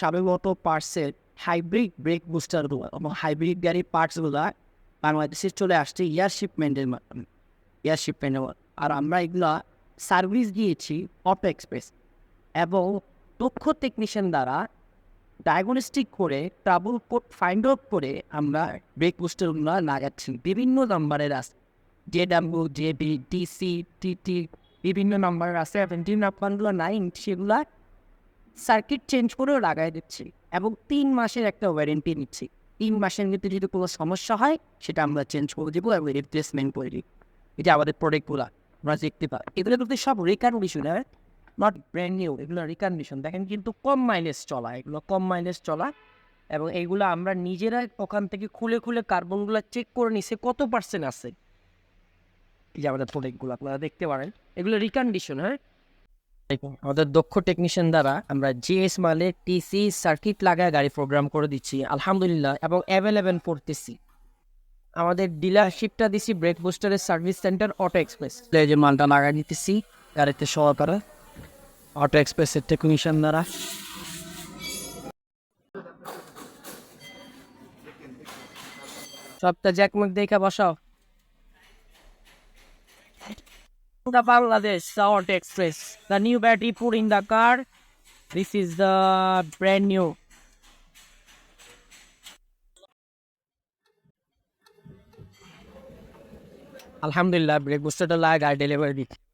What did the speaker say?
সাবেমতো পার্টসের hybrid break বুস্টারগুলো এবং hybrid গাড়ির পার্টসগুলো বাংলাদেশে চলে আসছে এয়ার শিপমেন্টের মাধ্যমে এয়ার শিপমেন্টের। আর আমরা এগুলা সার্ভিস দিয়েছি অটো এক্সপ্রেস এবং দক্ষ টেকনিশিয়ান দ্বারা ডায়াগনস্টিক করে ট্রাবল কোড ফাইন্ড আউট করে আমরা ব্রেক বুস্টারগুলো লাগাচ্ছি বিভিন্ন নাম্বারের আছে J W J B DC TT বিভিন্ন নাম্বার আছে নাম্বারগুলো নাই সেগুলা সার্কিট চেঞ্জ করেও লাগাই দিচ্ছি এবং তিন মাসের একটা ওয়ারেন্টি নিচ্ছি। তিন মাসের ভিতরে যদি কোনো সমস্যা হয়, সেটা আমরা চেঞ্জ করে দেবো এবং রিপ্লেসমেন্ট করে দিই এটা আমাদের প্রোডাক্টগুলো আমরা দেখতে পাই এগুলো কিন্তু সব রিকন্ডিশন হ্যাঁ নট ব্র্যান্ড নিউ এগুলো রিকন্ডিশন দেখেন কিন্তু কম মাইলেজ চলা, এগুলো কম মাইলেজ চলা এবং এইগুলো আমরা নিজেরা ওখান থেকে খুলে খুলে কার্বনগুলো চেক করে নিছে, কত পার্সেন্ট আছে? যে আমাদের প্রোডাক্টগুলো আপনারা দেখতে পারেন। এগুলো রিকন্ডিশন হ্যাঁ? আমাদের দক্ষ টেকনিশিয়ান দ্বারা আমরা জিএস মালে টিসি সার্কিট লাগায় গাড়ি প্রোগ্রাম করে দিচ্ছি, আলহামদুলিল্লাহ, এবং অ্যাভেলেবেল করতেছি আমাদের ডিলারশিপটা দিছি ব্রেক বুস্টারের সার্ভিস সেন্টার অটো এক্সপ্রেস যে মালটা লাগাই দিতেছি, গাড়িতে সহকারে। অটো এক্সপ্রেসের টেকনিশিয়ান দ্বারা। সবটা জ্যাকমুখ দেখে বসাও। The Bangladesh Auto Express. The new battery put in the car. This is the brand new. Alhamdulillah, break booster to lag, I delivered দিচ্ছি